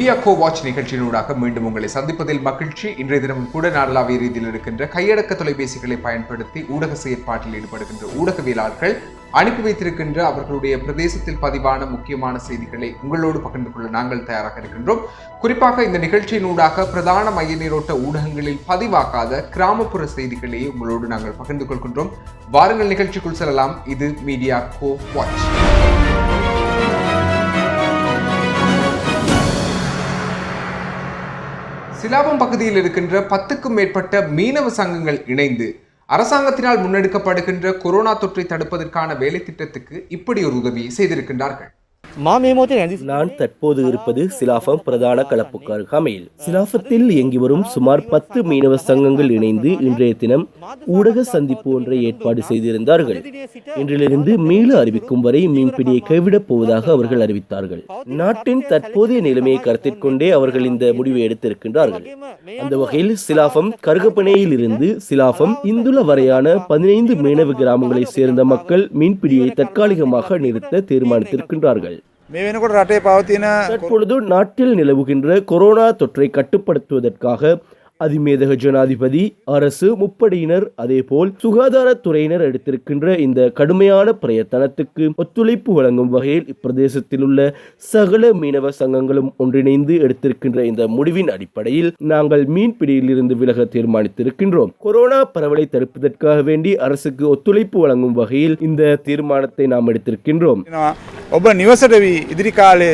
Media go watch நிகழ்ச்சியினூடாக மீண்டும் உங்களை சந்திப்பதில் மகிழ்ச்சி. இன்றைய தினம் கூட நாடளாவிய ரீதியில் இருக்கின்ற கையடக்க தொலைபேசிகளை பயன்படுத்தி ஊடக செயற்பாட்டில் ஈடுபடுகின்ற ஊடகவியலாளர்கள் அனுப்பி வைத்திருக்கின்ற அவர்களுடைய பிரதேசத்தில் பதிவான முக்கியமான செய்திகளை உங்களோடு பகிர்ந்து கொள்ள நாங்கள் தயாராக இருக்கின்றோம். குறிப்பாக இந்த நிகழ்ச்சியினூடாக பிரதான மைய நீரோட்ட ஊடகங்களில் பதிவாகாத கிராமப்புற செய்திகளை உங்களோடு நாங்கள் பகிர்ந்து கொள்கின்றோம். வாருங்கள் நிகழ்ச்சிக்குள் செல்லலாம். இது மீடியா கோ வாட்ச். சிலாபம் பகுதியில் இருக்கின்ற பத்துக்கும் மேற்பட்ட மீனவ சங்கங்கள் இணைந்து அரசாங்கத்தினால் முன்னெடுக்கப்படுகின்ற கொரோனா தொற்றை தடுப்பதற்கான வேலை திட்டத்துக்கு இப்படி ஒரு உதவியை செய்திருக்கின்றார்கள். நான் தற்போது இருப்பது சிலாஃபம் பிரதான களப்புக்கு அருகாமையில் சிலாஃபத்தில் இயங்கி வரும் சுமார் பத்து மீனவ சங்கங்கள் இணைந்து இன்றைய தினம் ஊடக சந்திப்பு ஒன்றை ஏற்பாடு செய்திருந்தார்கள். இன்றிலிருந்து மீள அறிவிக்கும் வரை மீன்பிடியை கைவிடப் போவதாக அவர்கள் அறிவித்தார்கள். நாட்டின் தற்போதைய நிலைமையை கருத்தில் கொண்டே அவர்கள் இந்த முடிவை எடுத்திருக்கின்றார்கள். அந்த வகையில் சிலாஃபம் கருகப்பனையில் இருந்து சிலாஃபம் இந்துல வரையான பதினைந்து மீனவ கிராமங்களைச் சேர்ந்த மக்கள் மீன்பிடியை தற்காலிகமாக நிறுத்த தீர்மானித்திருக்கின்றார்கள். මේ වෙනකොට රටේ පවතින தற்பொழுது நாட்டில் நிலவுகின்ற கொரோனா தொற்றை கட்டுப்படுத்துவதற்காக அதிமேதக ஜனாதிபதி அரசு முப்படையினர் அதேபோல் சுகாதாரத்துறையினர் எடுத்திருக்கின்ற இந்த கடுமையான பிரயத்தனத்துக்கு ஒத்துழைப்பு வழங்கும் வகையில் இப்பிரதேசத்தில் உள்ள சகல மீனவ சங்கங்களும் ஒன்றிணைந்து எடுத்திருக்கின்ற இந்த முடிவின் அடிப்படையில் நாங்கள் மீன்பிடியிலிருந்து விலக தீர்மானித்திருக்கின்றோம் கொரோனா பரவலை தடுப்பதற்காக வேண்டி அரசுக்கு ஒத்துழைப்பு வழங்கும் வகையில் இந்த தீர்மானத்தை நாம் எடுத்திருக்கின்றோம் නවා ඔබ නිවසට වී ඉදිරි කාලේ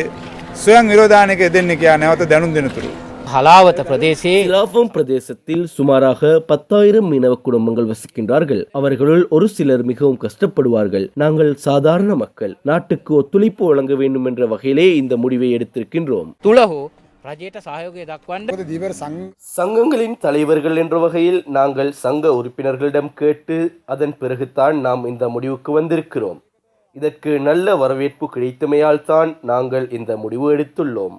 ස්වයං විරෝධානක දෙන්න කියා නැවත දැනුම් දෙනතුරු. හලාවත ප්‍රදේශයේ சிலாபம் பிரதேசத்தில் சுமாராக பத்தாயிரம் மீனவ குடும்பங்கள் வசிக்கின்றார்கள் அவர்களுள் ஒரு சிலர் மிகவும் கஷ்டப்படுவார்கள் நாங்கள் சாதாரண மக்கள் நாட்டுக்கு ஒத்துழைப்பு வழங்க வேண்டும் என்ற வகையிலே இந்த முடிவை எடுத்திருக்கின்றோம் තුළ හෝ රජයට සහයෝගය දක්වන්න මොකද දීවර සං சங்கங்களின் தலைவர்கள் என்ற வகையில் நாங்கள் சங்க உறுப்பினர்களிடம் கேட்டு அதன் பிறகுதான் நாம் இந்த முடிவுக்கு வந்திருக்கிறோம் இதற்கு நல்ல வரவேற்பு கிடைத்தமையால் தான் நாங்கள் இந்த முடிவு எடுத்துள்ளோம்.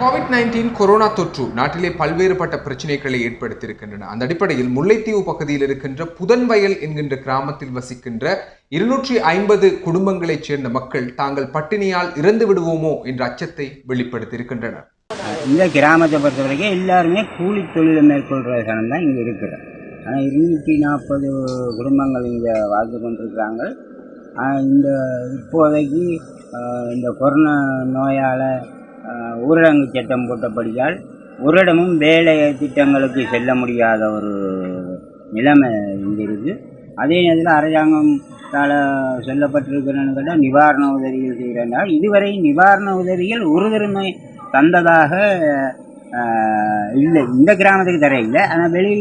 கோவிட் நைன்டீன் கொரோனா தொற்று நாட்டிலே பல்வேறுபட்ட பிரச்சனைகளை ஏற்படுத்தியிருக்கின்றன. அந்த அடிப்படையில் முல்லைத்தீவு பகுதியில் இருக்கின்ற புதன்வயல் என்கின்ற கிராமத்தில் வசிக்கின்ற இருநூற்றி ஐம்பது குடும்பங்களைச் சேர்ந்த மக்கள் தாங்கள் பட்டினியால் இறந்து விடுவோமோ என்ற அச்சத்தை வெளிப்படுத்தியிருக்கின்றனர். இந்த கிராமத்தை பொறுத்த வரைக்கும் எல்லாருமே கூலி தொழிலை மேற்கொள்கிற சனம் தான் இங்கே இருக்குது ஆனால் இருநூற்றி நாற்பது குடும்பங்கள் இங்கே வாழ்ந்து கொண்டிருக்கிறாங்க. இந்த இப்போதைக்கு இந்த கொரோனா நோயால் ஊரடங்கு சட்டம் போட்டபடியால் ஒரு இடமும் வேலை திட்டங்களுக்கு செல்ல முடியாத ஒரு நிலைமை இங்கே இருக்குது அதே நேரத்தில் அரசாங்கத்தால் சொல்லப்பட்டிருக்கிறேன்னு கேட்டால் நிவாரண உதவிகள் செய்கிறார்கள் இதுவரை நிவாரண உதவிகள் ஒருதருமை தந்ததாக இல்லை இந்த கிராமத்துக்கு தர இல்லை. ஆனால் வெளி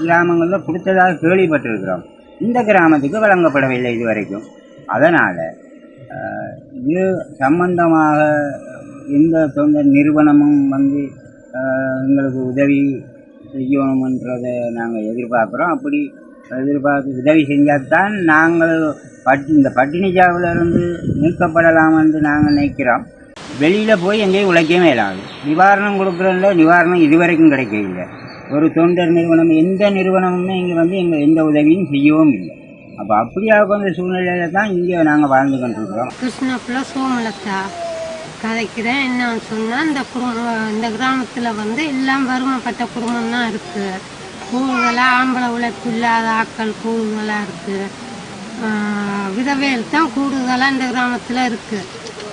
கிராமங்களில் கொடுத்ததாக கேள்விப்பட்டிருக்கிறோம். இந்த கிராமத்துக்கு வழங்கப்படவில்லை இது வரைக்கும் அதனால் இது சம்பந்தமாக எந்த தொண்டர் நிறுவனமும் வந்து எங்களுக்கு உதவி செய்யணுமன்றதை நாங்கள் எதிர்பார்க்குறோம். அப்படி எதிர்பார்த்து உதவி செஞ்சால் தான் நாங்கள் பட் இந்த பட்டினி இருந்து நீக்கப்படலாம் என்று நாங்கள் நினைக்கிறோம். வெளியில் போய் எங்கேயும் உழைக்கவே இல்லாது. நிவாரணம் கொடுக்குறதுல நிவாரணம் இதுவரைக்கும் கிடைக்கவில்லை. ஒரு தொண்டர் நிறுவனம் எந்த நிறுவனமுமே இங்கே வந்து எங்கள் எந்த உதவியும் செய்யவும் இல்லை. அப்போ அப்படியாக கொஞ்ச சூழ்நிலையில தான் இங்கே நாங்கள் வாழ்ந்து கொண்டிருக்கிறோம். கிருஷ்ணப்புல சோமலதா கதைக்கிறேன் என்னன்னு சொன்னால் இந்த குடும்பம் இந்த கிராமத்தில் வந்து எல்லாம் வறுமைப்பட்ட குடும்பம் தான் இருக்குது கூடுதலாக ஆம்பளை உழைப்பு இல்லாத ஆக்கள் கூடுதலாக இருக்குது விதவைகள் தான் கூடுதலாக இந்த கிராமத்தில் இருக்குது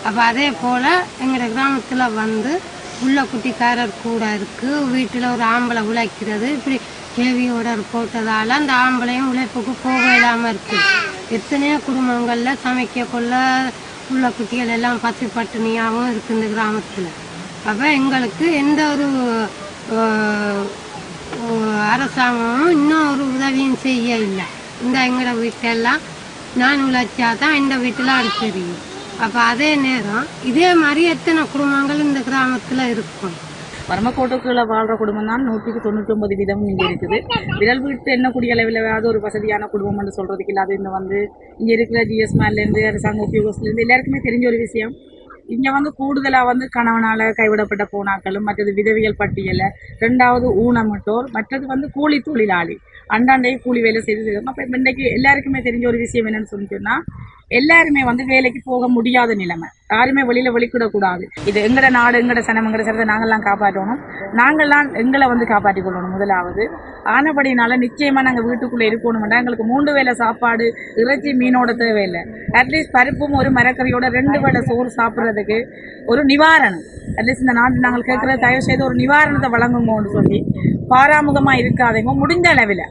அப்போ அதே போல் எங்கள் கிராமத்தில் வந்து உள்ள குட்டிக்காரர் கூட இருக்குது வீட்டில் ஒரு ஆம்பளை உழைக்கிறது. இப்படி கேவியோட போட்டதால் அந்த ஆம்பளையும் உழைப்புக்கு போக இல்லாமல் இருக்குது எத்தனையோ குடும்பங்களில் சமைக்க கொள்ள உள்ள குட்டிகள் எல்லாம் பசி பட்டினியாகவும் இருக்குது இந்த கிராமத்தில். அப்போ எங்களுக்கு எந்த ஒரு அரசாங்கமும் இன்னும் ஒரு உதவியும் செய்ய இல்லை இந்த எங்களோட வீட்டெல்லாம் நான் உழைச்சா தான் இந்த வீட்டில் அடுத்தறியும் அப்போ அதே நேரம் இதே மாதிரி எத்தனை குடும்பங்கள் இந்த கிராமத்தில் இருக்கும்? வறுமக்கோட்டுக்குள்ள வாழ்ற குடும்பம் தான் நூற்றுக்கு தொண்ணூற்றி ஒன்பது வீதம் இங்கே இருக்குது. விரல் விட்டு எண்ணக்கூடிய அளவில் ஏதாவது ஒரு வசதியான குடும்பம்னு சொல்கிறதுக்கு இல்லாத இந்த வந்து இங்கே இருக்கிற ஜிஎஸ் மேலேருந்து அரசாங்க உத்தியோகஸ்லேருந்து எல்லாருக்குமே தெரிஞ்ச ஒரு விஷயம். இங்கே வந்து கூடுதலாக வந்து கணவனால் கைவிடப்பட்ட பூனாக்களும் மற்றது விதவிகள் பட்டியலை ரெண்டாவது ஊனமிட்டோர் மற்றது வந்து கூலி தொழிலாளி. அண்டாண்டையும் கூலி வேலை செய்து அப்போ இன்றைக்கு இன்னைக்கு எல்லாருக்குமே தெரிஞ்ச ஒரு விஷயம் என்னென்னு சொல்லி சொன்னால் எல்லாருமே வந்து வேலைக்கு போக முடியாத நிலைமை. யாருமே வெளியில வெளிக்கிடக்கூடாது. இது எங்கட நாடு எங்கட சனம் எங்கட சனத்தை நாங்கள்லாம் காப்பாற்றணும். நாங்கள்லாம் எங்களை வந்து காப்பாற்றிக் கொள்ளணும் முதலாவது. ஆனபடினால நிச்சயமா நாங்க வீட்டுக்குள்ள இருக்கணும்னா எங்களுக்கு மூன்று வேளை சாப்பாடு இறைச்சி மீனோட தேவையில்லை. அட்லீஸ்ட் பருப்பும் ஒரு மரக்கறியோட ரெண்டு வேலை சோறு சாப்பிட்றதுக்கு ஒரு நிவாரணம். அட்லீஸ்ட் இந்த நாட்டு நாங்கள் கேட்குற தயவு செய்து ஒரு நிவாரணத்தை வழங்குங்கன்னு சொல்லி பாராமுகமா இருக்காதீங்க. முடிஞ்ச அளவில்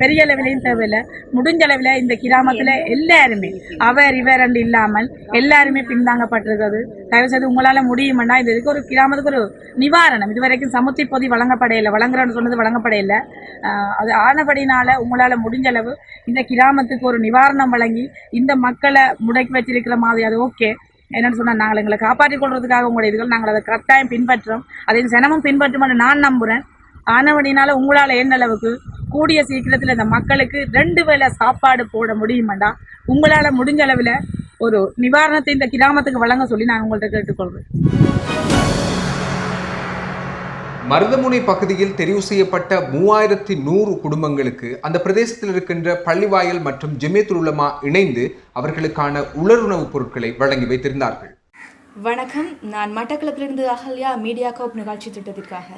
பெரிய அளவிலையும் தேவையில்லை. முடிஞ்ச அளவில் இந்த கிராமத்தில் எல்லாருமே அவர் இவர் என்று இல்லாமல் எல்லாருமே பின்தாங்கப்பட்டிருக்கிறது. தயவு செய்து உங்களால் முடியுமென்னா இது இதுக்கு ஒரு கிராமத்துக்கு ஒரு நிவாரணம். இதுவரைக்கும் சமுத்தி பொதி வழங்கப்படையில்லை வழங்குறேன்னு சொன்னது வழங்கப்படையில்லை அது ஆனபடினால உங்களால் முடிஞ்ச அளவு இந்த கிராமத்துக்கு ஒரு நிவாரணம் வழங்கி இந்த மக்களை முடக்கி வச்சிருக்கிற மாதிரி அது ஓகே. என்னன்னு சொன்னால் நாங்கள் எங்களை காப்பாற்றிக் கொள்றதுக்காக உங்களுடைய இதுகள் நாங்கள் அதை கரெக்டாக பின்பற்றோம். அதை சினமும் பின்பற்றுமான்னு நான் நம்புகிறேன் ஆனவடினால உங்களால் என்ன அளவுக்கு? கூடிய சீக்கிரத்தில் இந்த மக்களுக்கு ரெண்டு வேளை சாப்பாடு போட முடியுமாண்டா? உங்களால் முடிஞ்ச அளவில் ஒரு நிவாரணத்தை இந்த கிராமத்துக்கு வழங்க சொல்லி நான் உங்கள்கிட்ட கேட்டுக்கொள்கிறேன் மருதமுனை பகுதியில் தெரிவு செய்யப்பட்ட மூவாயிரத்தி நூறு குடும்பங்களுக்கு அந்த பிரதேசத்தில் இருக்கின்ற பள்ளிவாயல் மற்றும் ஜெமியத்துல் உலமா இணைந்து அவர்களுக்கான உலருணவுப் பொருட்களை வழங்கி வைத்திருந்தார்கள். வணக்கம். நான் மட்டக்களப்பிலிருந்து அகல்யா மீடியா கோப் நிகழ்ச்சி திட்டத்திற்காக.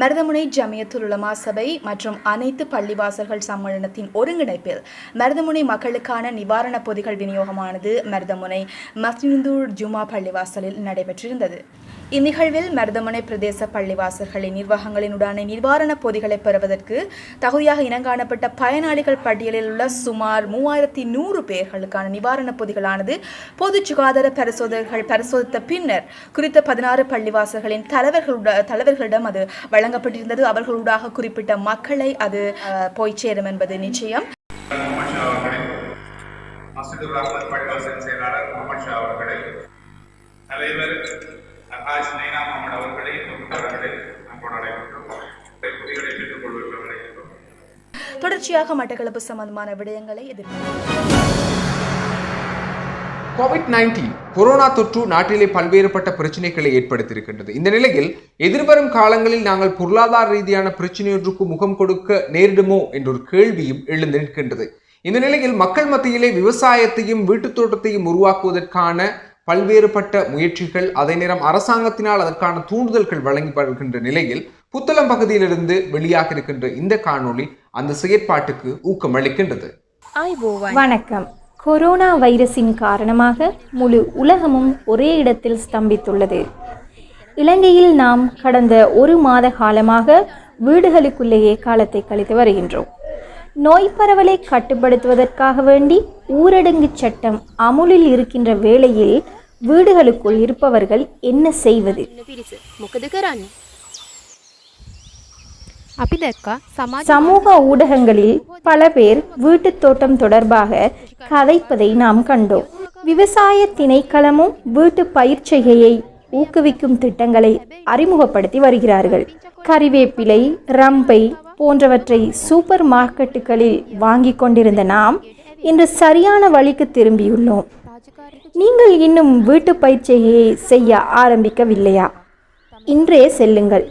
மருதமுனை ஜமியத்துல் உலமா சபை மற்றும் அனைத்து பள்ளிவாசல்கள் சம்மேளனத்தின் ஒருங்கிணைப்பில் மருதமுனை மக்களுக்கான நிவாரணப் பொதிகள் விநியோகமானது மருதமுனை மஸ்னிந்தூர் ஜுமா பள்ளிவாசலில் நடைபெற்றிருந்தது. இந்நிகழ்வில் மருதமனை பிரதேச பள்ளிவாசர்களின் நிர்வாகங்களினுடான நிவாரணப் பொதிகளை பெறுவதற்கு தகுதியாக இனங்காணப்பட்ட பயனாளிகள் பட்டியலில் உள்ள சுமார் மூவாயிரத்தி நூறு பேர்களுக்கான நிவாரணப் பொதிகளானது பொது சுகாதார பரிசோதகர்கள் பரிசோதித்த பின்னர் குறித்த பதினாறு பள்ளிவாசர்களின் தலைவர்களுட தலைவர்களிடம் அது வழங்கப்பட்டிருந்தது. அவர்களூடாக குறிப்பிட்ட மக்களை அது அஹ், போய் சேரும் என்பது நிச்சயம். தலைவர் அகாஷ் நைனா முகமது அவர்களை அவர்களே நாம் அழைக்கின்றோம் புதிகளை பெற்றுக்கொள்வதற்கு தொடர்ச்சியாக மட்டக்களப்பு சம்பந்தமான விடயங்களை எதிர்ப்பு கோவிட் நைன்டீன் கொரோனா தொற்று நாட்டிலே பல்வேறுபட்ட பிரச்சனைகளை ஏற்படுத்தியிருக்கின்றது. இந்த நிலையில் எதிர்வரும் காலங்களில் நாங்கள் பொருளாதார ரீதியான பிரச்சனையொன்றுக்கு முகம் கொடுக்க நேரிடுமோ என்ற ஒரு கேள்வியும் எழுந்து நிற்கின்றது. இந்த நிலையில் மக்கள் மத்தியிலே விவசாயத்தையும் வீட்டுத் தோட்டத்தையும் உருவாக்குவதற்கான பல்வேறுபட்ட முயற்சிகள் அதே நேரம் அரசாங்கத்தினால் அதற்கான தூண்டுதல்கள் வழங்கி வருகின்ற நிலையில் புத்தளம் பகுதியிலிருந்து வெளியாக இருக்கின்ற இந்த காணொளி அந்த செயற்பாட்டுக்கு ஊக்கமளிக்கின்றது வணக்கம். கொரோனா வைரஸின் காரணமாக முழு உலகமும் ஒரே இடத்தில் ஸ்தம்பித்துள்ளது. இலங்கையில் நாம் கடந்த ஒரு மாத காலமாக வீடுகளுக்குள்ளேயே காலத்தை கழித்து வருகின்றோம். நோய் பரவலை கட்டுப்படுத்துவதற்காக வேண்டி ஊரடங்கு சட்டம் அமுலில் இருக்கின்ற வேளையில் வீடுகளுக்குள் இருப்பவர்கள் என்ன செய்வது? சமூக ஊடகங்களில் பல பேர் வீட்டுத் தோட்டம் தொடர்பாக கதைப்பதை நாம் கண்டோம். விவசாய திணைக்களமும் வீட்டு பயிர்ச்செய்கையை ஊக்குவிக்கும் திட்டங்களை அறிமுகப்படுத்தி வருகிறார்கள் கறிவேப்பிலை ரம்பை போன்றவற்றை சூப்பர் மார்க்கெட்டுகளில் வாங்கி கொண்டிருந்த நாம் இன்று சரியான வழிக்கு திரும்பியுள்ளோம் நீங்கள் இன்னும் வீட்டு பயிற்சியை செய்ய ஆரம்பிக்கவில்லையா இன்றே செல்லுங்கள்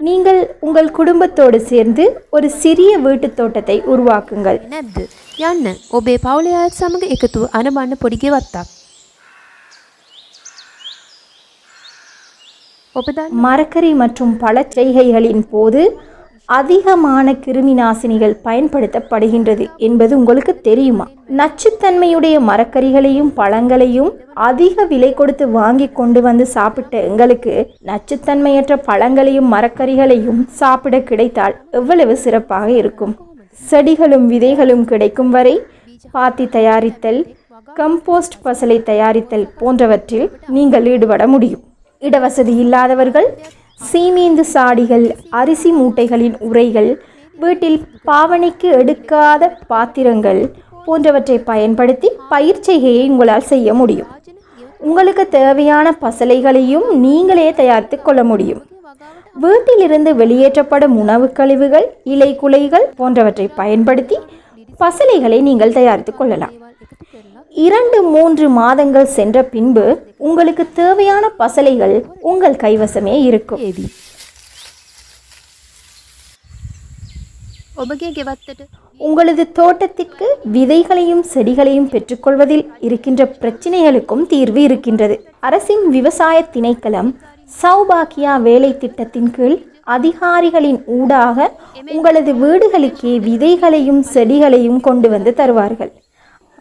நீங்கள் உங்கள் குடும்பத்தோடு சேர்ந்து ஒரு சிறிய வீட்டுத் தோட்டத்தை உருவாக்குங்கள் නැද්ද යන්න ඔබේ පවුලේ අයත් සමඟ එකතු අනබන්න පොඩි மரக்கறி மற்றும் பல செய்கைகளின் போது அதிகமான கிருமி நாசினிகள் பயன்படுத்தப்படுகின்றது என்பது உங்களுக்கு தெரியுமா? நச்சுத்தன்மையுடைய மரக்கறிகளையும் பழங்களையும் அதிக விலை கொடுத்து வாங்கி கொண்டு வந்து சாப்பிட்ட எங்களுக்கு நச்சுத்தன்மையற்ற பழங்களையும் மரக்கறிகளையும் சாப்பிட கிடைத்தால் எவ்வளவு சிறப்பாக இருக்கும்? செடிகளும் விதைகளும் கிடைக்கும் வரை பாத்தி தயாரித்தல் கம்போஸ்ட் பசலை தயாரித்தல் போன்றவற்றில் நீங்கள் ஈடுபட முடியும். இடவசதி இல்லாதவர்கள் சீமீந்து சாடிகள் அரிசி மூட்டைகளின் உரைகள் வீட்டில் பாவனைக்கு எடுக்காத பாத்திரங்கள் போன்றவற்றை பயன்படுத்தி பயிர் செய்கையை உங்களால் செய்ய முடியும். உங்களுக்கு தேவையான பசலைகளையும் நீங்களே தயாரித்து கொள்ள முடியும். வீட்டிலிருந்து வெளியேற்றப்படும் உணவுக் கழிவுகள் இலை குலைகள் போன்றவற்றை பயன்படுத்தி பசலைகளை நீங்கள் தயாரித்து கொள்ளலாம். இரண்டு மூன்று மாதங்கள் சென்ற பின்பு உங்களுக்கு தேவையான பசலைகள் உங்கள் கைவசமே இருக்கும். உங்களது தோட்டத்திற்கு விதைகளையும் செடிகளையும் பெற்றுக்கொள்வதில் இருக்கின்ற பிரச்சினைகளுக்கும் தீர்வு இருக்கின்றது. அரசின் விவசாய திணைக்களம் சௌபாக்கியா வேலை திட்டத்தின் கீழ் அதிகாரிகளின் ஊடாக உங்களது வீடுகளுக்கே விதைகளையும் செடிகளையும் கொண்டு வந்து தருவார்கள்.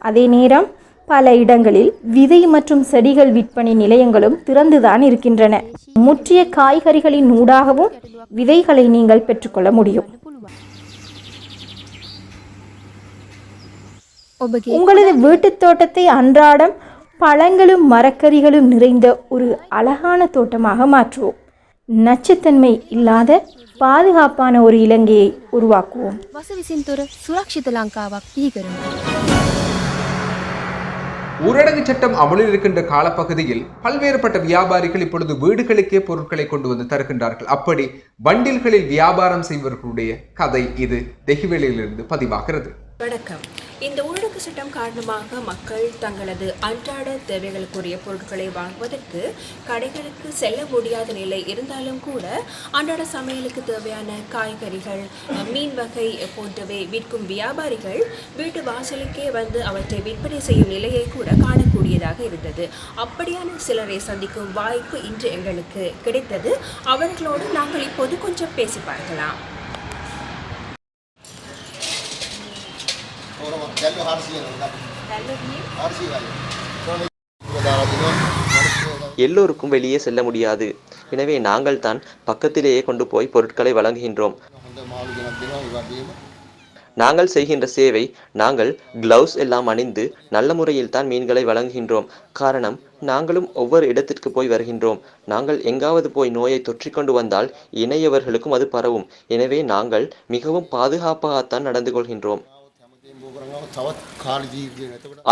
அதே நேரம் பல இடங்களில் விதை மற்றும் செடிகள் விற்பனை நிலையங்களும் திறந்துதான் இருக்கின்றன. முற்றிய காய்கறிகளின் ஊடாகவும் விதைகளை நீங்கள் பெற்றுக்கொள்ள முடியும். உங்களது வீட்டுத் தோட்டத்தை அன்றாடம் பழங்களும் மரக்கறிகளும் நிறைந்த ஒரு அழகான தோட்டமாக மாற்றுவோம். நச்சுத்தன்மை இல்லாத பாதுகாப்பான ஒரு இலங்கையை உருவாக்குவோம். ஊரடங்கு சட்டம் அமலில் இருக்கின்ற காலப்பகுதியில் பல்வேறுபட்ட வியாபாரிகள் இப்பொழுது வீடுகளுக்கே பொருட்களை கொண்டு வந்து தருகின்றார்கள். அப்படி வண்டில்களில் வியாபாரம் செய்பவர்களுடைய கதை இது. தெஹிவேலியிலிருந்து பதிவாகிறது. வணக்கம். இந்த ஊரடங்கு சட்டம் காரணமாக மக்கள் தங்களது அன்றாட தேவைகளுக்குரிய பொருட்களை வாங்குவதற்கு கடைகளுக்கு செல்ல முடியாத நிலை இருந்தாலும் கூட அன்றாட சமையலுக்கு தேவையான காய்கறிகள் மீன் வகை போன்றவை விற்கும் வியாபாரிகள் வீட்டு வாசலுக்கே வந்து அவற்றை விற்பனை செய்யும் நிலையை கூட காணக்கூடியதாக இருந்தது. அப்படியான சிலரை சந்திக்கும் வாய்ப்பு இன்று எங்களுக்கு கிடைத்தது. அவர்களோடு நாங்கள் இப்போது கொஞ்சம் பேசி பார்க்கலாம். எல்லோருக்கும் வெளியே செல்ல முடியாது. எனவே நாங்கள் தான் பக்கத்திலேயே கொண்டு போய் பொருட்களை வழங்குகின்றோம். நாங்கள் செய்கின்ற சேவை நாங்கள் கிளவுஸ் எல்லாம் அணிந்து நல்ல முறையில் தான் மீன்களை வழங்குகின்றோம். காரணம் நாங்களும் ஒவ்வொரு இடத்திற்கு போய் வருகின்றோம். நாங்கள் எங்காவது போய் நோயை தொற்றிக்கொண்டு வந்தால் இணையவர்களுக்கும் அது பரவும். எனவே நாங்கள் மிகவும் பாதுகாப்பாகத்தான் நடந்து கொள்கின்றோம்.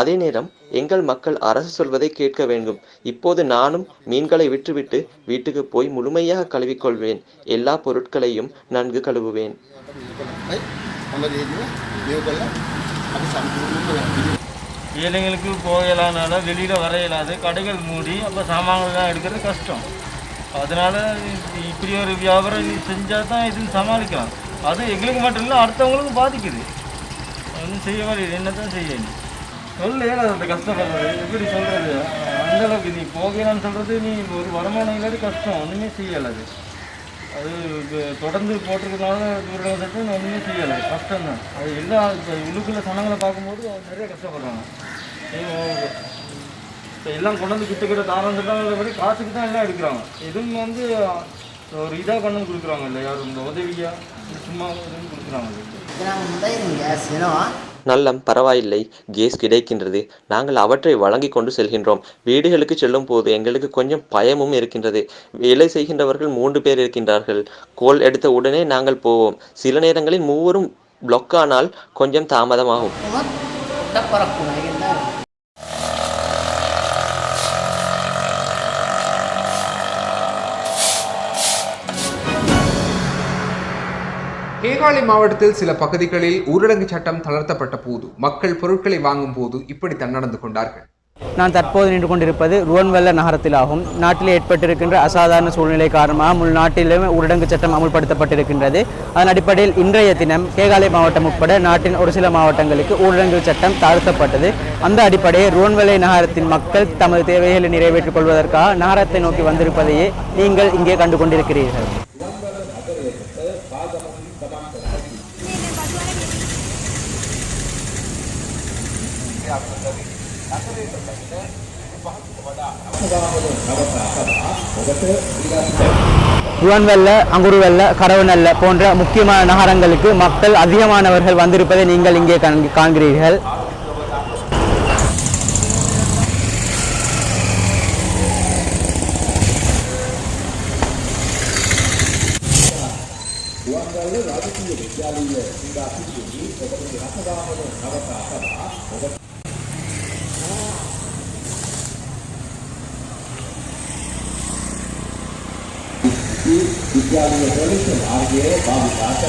அதே நேரம் எங்கள் மக்கள் அரசு சொல்வதை கேட்க வேண்டும். இப்போது நானும் மீன்களை விற்றுவிட்டு வீட்டுக்கு போய் முழுமையாக கழுவிக்கொள்வேன். எல்லா பொருட்களையும் நன்கு கழுவுவேன். ஏழைங்களுக்கு போகலானால வெளியில் வர இயலாது. கடைகள் மூடி அப்போ சாமான்கள்லாம் எடுக்கிறது கஷ்டம். அதனால் இப்படி ஒரு வியாபாரம் செஞ்சால் தான் இது சமாளிக்கலாம். அது எங்களுக்கு மட்டும் இல்லை அடுத்தவங்களுக்கும் பாதிக்குது. ஒன்றும் செய்ய முடியாது என்ன தான் செய்யணும் சொல்ல இயலாது அந்த கஷ்டப்படுறது. எப்படி சொல்கிறது அந்தளவுக்கு நீ போகலான்னு சொல்கிறது நீ ஒரு வருமானம் இல்லாத கஷ்டம். ஒன்றுமே செய்யலாது அது. தொடர்ந்து போட்டிருக்கனால ஊரடங்கு சட்டம் ஒன்றுமே செய்யலை. கஷ்டம் தான் அது எல்லா இப்போ உள்ளுக்குள்ள சனங்களை பார்க்கும்போது நிறைய கஷ்டப்படுறாங்க. இப்போ எல்லாம் கொண்டு வந்து கிட்ட கிட்ட தாரம் சொல்கிறாங்க காசுக்கு தான் எல்லாம் எடுக்கிறாங்க. எதுவுமே வந்து ஒரு இதாக கொண்டு வந்து கொடுக்குறாங்க இல்லை யாரும் இந்த உதவியாக சும்மா எதுவும் கொடுக்குறாங்க நல்லம் பரவாயில்லை. கேஸ் கிடைக்கின்றது. நாங்கள் அவற்றை வழங்கி கொண்டு செல்கின்றோம். வீடுகளுக்கு செல்லும் போது எங்களுக்கு கொஞ்சம் பயமும் இருக்கின்றது. வேலை செய்கின்றவர்கள் மூன்று பேர் இருக்கின்றார்கள். கோல் எடுத்த உடனே நாங்கள் போவோம். சில நேரங்களில் மூவரும் பிளாக் ஆனால் கொஞ்சம் தாமதமாகும். கேகாலை மாவட்டத்தில் சில பகுதிகளில் ஊரடங்கு சட்டம் தளர்த்தப்பட்ட போது மக்கள் பொருட்களை வாங்கும் போது இப்படித்தான் நடந்து கொண்டார்கள். நான் தற்போது நின்று கொண்டிருப்பது ருவன்வெல்ல நகரத்திலாகும். நாட்டில் ஏற்பட்டிருக்கின்ற அசாதாரண சூழ்நிலை காரணமாக முழு நாட்டிலும் ஊரடங்கு சட்டம் அமுல்படுத்தப்பட்டிருக்கின்றது. அதன் அடிப்படையில் இன்றைய தினம் கேகாலை மாவட்டம் உட்பட நாட்டின் ஒரு சில மாவட்டங்களுக்கு ஊரடங்கு சட்டம் தாழ்த்தப்பட்டது. அந்த அடிப்படையில் ருவன்வெல்லை நகரத்தின் மக்கள் தமது தேவைகளை நிறைவேற்றிக் கொள்வதற்காக நகரத்தை நோக்கி வந்திருப்பதையே நீங்கள் இங்கே கண்டு கொண்டிருக்கிறீர்கள். புவன்வெல்ல அங்குருவெல்ல கரவநல்ல போன்ற முக்கியமான நகரங்களுக்கு மக்கள் அதிகமானவர்கள் வந்திருப்பதை நீங்கள் இங்கே காண்கிறீர்கள். ರಾಜಕೀಯ ವಿದ್ಯಾಲಯ ಈ ವಿದ್ಯಾಲಯದಲ್ಲಿ ಹಾಗೆಯೇ ಬಾಬು ತಾತ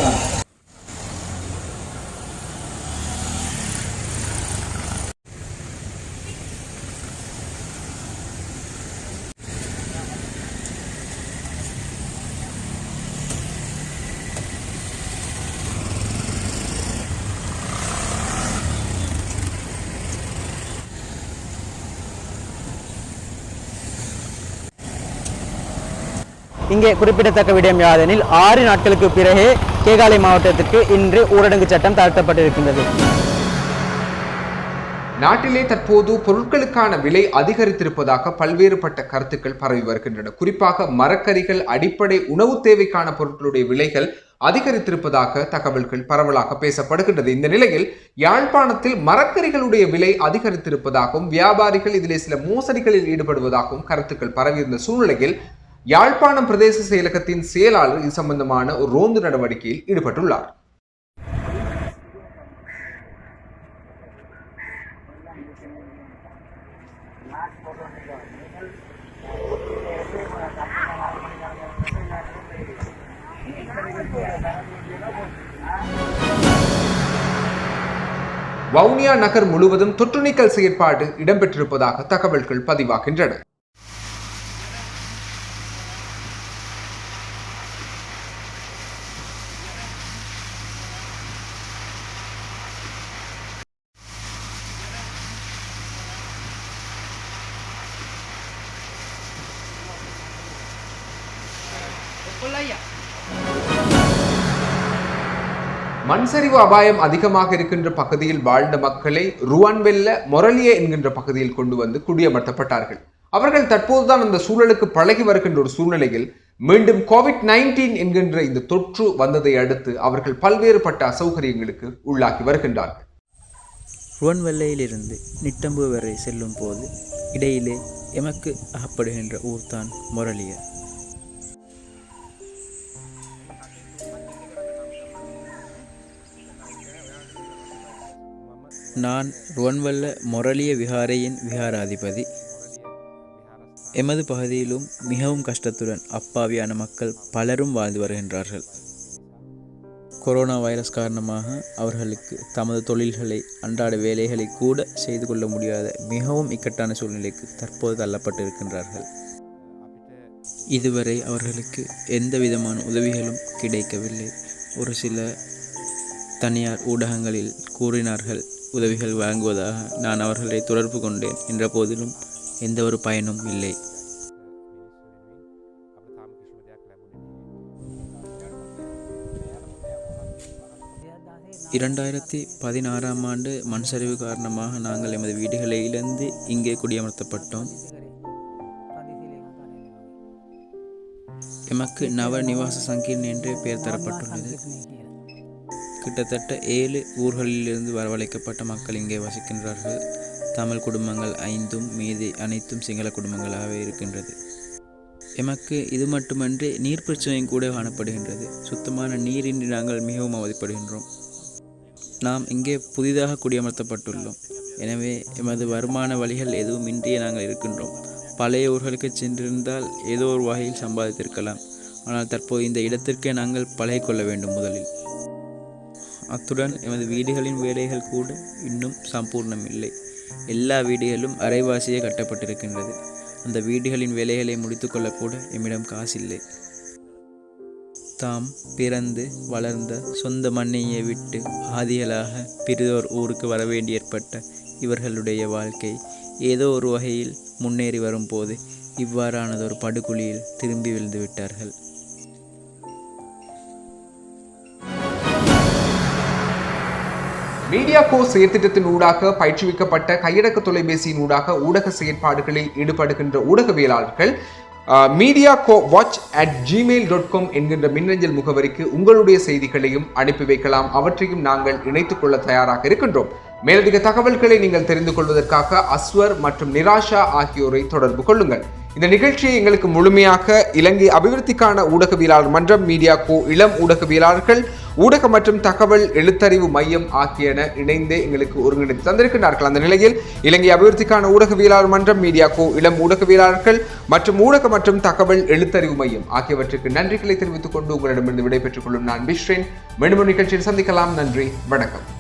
இங்கே குறிப்பிடத்தக்க விடயம் யாதெனில் ஆறு நாட்களுக்கு பிறகே கேகாலை மாவட்டத்திற்கு இன்று ஊரடங்கு சட்டம் தளர்த்தப்பட்டிருக்கின்றது நாட்டிலே தற்போது பொருட்களுக்கான விலை அதிகரித்திருப்பதாக பல்வேறுபட்ட கருத்துக்கள் பரவி வருகின்றன. குறிப்பாக மரக்கறிகள் அடிப்படை உணவு தேவைக்கான பொருட்களுடைய விலைகள் அதிகரித்திருப்பதாக தகவல்கள் பரவலாக பேசப்படுகின்றது. இந்த நிலையில் யாழ்ப்பாணத்தில் மரக்கறிகளுடைய விலை அதிகரித்திருப்பதாகவும் வியாபாரிகள் இதிலே சில மோசடிகளில் ஈடுபடுவதாகவும் கருத்துக்கள் பரவியிருந்த சூழ்நிலையில் யாழ்ப்பாணம் பிரதேச செயலகத்தின் செயலாளர் இது சம்பந்தமான ஒரு ரோந்து நடவடிக்கையில் ஈடுபட்டுள்ளார். வவுனியா நகர் முழுவதும் தொற்றுநீக்கல் செயற்பாடு இடம்பெற்றிருப்பதாக தகவல்கள் பதிவாகின்றன. மண்சரிவு அபாயம் அதிகமாக இருக்கின்ற பகுதியில் வாழ்ந்த மக்களை ருவான்வெல்ல மொரலிய என்கின்ற பகுதியில் கொண்டு வந்து குடியமர்த்தப்பட்டார்கள். அவர்கள் தற்போதுதான் அந்த சூழலுக்கு பழகி வருகின்ற ஒரு சூழ்நிலையில் மீண்டும் கோவிட் நைன்டீன் என்கின்ற இந்த தொற்று வந்ததை அடுத்து அவர்கள் பல்வேறுபட்ட அசௌகரியங்களுக்கு உள்ளாகி வருகின்றார்கள். ருவன்வெல்லையிலிருந்து நிட்டம்பு வரை செல்லும் போது இடையிலே எமக்கு அகப்படுகின்ற ஊர்தான் மொரலியர் நான் ருவன்வல்ல மொரளிய விகாரையின் விகாராதிபதி எமது பகுதியிலும் மிகவும் கஷ்டத்துடன் அப்பாவியான மக்கள் பலரும் வாழ்ந்து வருகின்றார்கள். கொரோனா வைரஸ் காரணமாக அவர்களுக்கு தமது தொழில்களை அன்றாட வேலைகளை கூட செய்து கொள்ள முடியாத மிகவும் இக்கட்டான சூழ்நிலைக்கு தற்போது தள்ளப்பட்டிருக்கின்றார்கள். இதுவரை அவர்களுக்கு எந்த விதமான உதவிகளும் கிடைக்கவில்லை. ஒரு சில தனியார் ஊடகங்களில் கூறினார்கள் உதவிகள் வழங்குவதாக நான் அவர்களை தொடர்பு கொண்டேன் என்ற போதிலும் எந்த ஒரு பயனும் இல்லை. இரண்டாயிரத்தி பதினாறாம் ஆண்டு மண் சரிவு காரணமாக நாங்கள் எமது வீடுகளை இழந்து இங்கே குடியமர்த்தப்பட்டோம். எமக்கு நவ நிவாச சங்கீர்ண என்றே பெயர் தரப்பட்டுள்ளது. கிட்டத்தட்ட ஏழு ஊர்களிலிருந்து வரவழைக்கப்பட்ட மக்கள் இங்கே வசிக்கின்றார்கள். தமிழ் குடும்பங்கள் ஐந்தும் மீதி அனைத்தும் சிங்கள குடும்பங்களாகவே இருக்கின்றது. எமக்கு இது மட்டுமன்றி நீர் பிரச்சனையும் கூட காணப்படுகின்றது. சுத்தமான நீரின்றி நாங்கள் மிகவும் அவதிப்படுகின்றோம். நாம் இங்கே புதிதாக குடியமர்த்தப்பட்டுள்ளோம். எனவே எமது வருமான வழிகள் எதுவும் இன்றியே நாங்கள் இருக்கின்றோம். பழைய ஊர்களுக்கு சென்றிருந்தால் ஏதோ ஒரு வகையில் சம்பாதித்திருக்கலாம். ஆனால் தற்போது இந்த இடத்திற்கே நாங்கள் பழகிக்கொள்ள வேண்டும் முதலில். அத்துடன் எமது வீடுகளின் வேலைகள் கூட இன்னும் சம்பூர்ணம் இல்லை எல்லா வீடுகளும் அரைவாசியே கட்டப்பட்டிருக்கின்றது. அந்த வீடுகளின் வேலைகளை முடித்துக்கொள்ளக்கூட எம்மிடம் காசில்லை. தாம் பிறந்து வளர்ந்த சொந்த மண்ணையே விட்டு ஆதிகளாக பிறிதோர் ஊருக்கு வரவேண்டி ஏற்பட்ட இவர்களுடைய வாழ்க்கை ஏதோ ஒரு வகையில் முன்னேறி வரும்போது இவ்வாறானதொரு படுகொலியில் திரும்பி விழுந்து விட்டார்கள். மீடியா கோர்ஸ் செயற்திட்டத்தின் ஊடாக பயிற்றுவிக்கப்பட்ட கையடக்க தொலைபேசியின் ஊடாக ஊடக செயற்பாடுகளில் ஈடுபடுகின்ற ஊடகவியலாளர்கள் media go watch at Gmail dot com என்கின்ற மின்னஞ்சல் முகவரிக்கு உங்களுடைய செய்திகளையும் அனுப்பி வைக்கலாம். அவற்றையும் நாங்கள் இணைத்துக் கொள்ள தயாராக இருக்கின்றோம். மேலதிக தகவல்களை நீங்கள் தெரிந்து கொள்வதற்காக அஸ்வர் மற்றும் நிராஷா ஆகியோரை தொடர்பு கொள்ளுங்கள். இந்த நிகழ்ச்சியை எங்களுக்கு முழுமையாக இலங்கை அபிவிருத்திக்கான ஊடகவியலாளர் மன்றம் மீடியா கோ இளம் ஊடகவியலாளர்கள் ஊடக மற்றும் தகவல் எழுத்தறிவு மையம் ஆகியன இணைந்தே எங்களுக்கு ஒருங்கிணைத்து தந்திருக்கின்றார்கள். அந்த நிலையில் இலங்கை அபிவிருத்திக்கான ஊடகவியலாளர் மன்றம் மீடியா கோ இளம் ஊடகவியலாளர்கள் மற்றும் ஊடக மற்றும் தகவல் எழுத்தறிவு மையம் ஆகியவற்றுக்கு நன்றிகளை தெரிவித்துக் கொண்டு உங்களிடமிருந்து விடைபெற்றுக் கொள்ளும் நான் பிஸ்ரேன் மீண்டும் நிகழ்ச்சியில் சந்திக்கலாம். நன்றி. வணக்கம்.